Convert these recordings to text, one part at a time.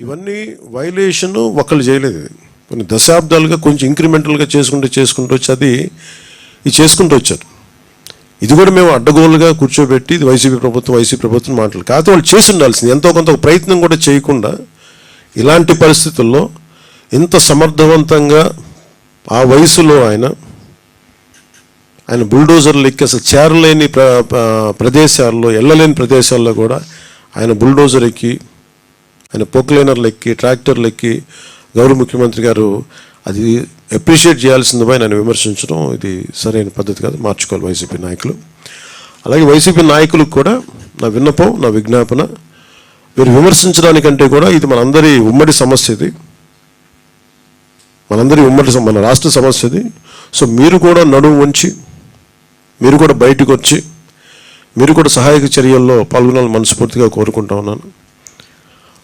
ఇవన్నీ వైలేషన్ ఒకళ్ళు చేయలేదు. కొన్ని దశాబ్దాలుగా కొంచెం ఇంక్రిమెంటల్గా చేసుకుంటూ చేసుకుంటూ వచ్చి అది ఇది చేసుకుంటూ వచ్చారు. ఇది కూడా మేము అడ్డగోలుగా కూర్చోబెట్టి ఇది వైసీపీ ప్రభుత్వం వైసీపీ ప్రభుత్వం మాటలు. కాకపోతే వాళ్ళు చేసి ఉండాల్సింది. ఎంతో కొంత ప్రయత్నం కూడా చేయకుండా ఇలాంటి పరిస్థితుల్లో ఇంత సమర్థవంతంగా ఆ వయసులో ఆయన ఆయన బుల్డోజర్లు ఎక్కి అసలు చేరలేని ప్ర- ప్రదేశాల్లో వెళ్ళలేని ప్రదేశాల్లో కూడా ఆయన బుల్డోజర్ ఎక్కి ఆయన పోక్లైనర్లు ఎక్కి ట్రాక్టర్లు ఎక్కి గౌరవ ముఖ్యమంత్రి గారు అది అప్రిషియేట్ చేయాల్సిందిపై నన్ను విమర్శించడం ఇది సరైన పద్ధతి కాదు. మార్చుకోవాలి వైసీపీ నాయకులు. అలాగే వైసీపీ నాయకులకు కూడా నా విన్నపం నా విజ్ఞాపన మీరు విమర్శించడానికంటే కూడా ఇది మనందరి ఉమ్మడి సమస్య ఇది. మనందరి ఉమ్మడి మన రాష్ట్ర సమస్య ఇది. సో మీరు కూడా నడుము ఉంచి మీరు కూడా బయటకు వచ్చి మీరు కూడా సహాయక చర్యల్లో పాల్గొనాలని మనస్ఫూర్తిగా కోరుకుంటా ఉన్నాను.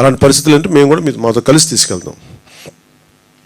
అలాంటి పరిస్థితులు అంటే మేము కూడా మీతో మాతో కలిసి తీసుకెళ్తాం.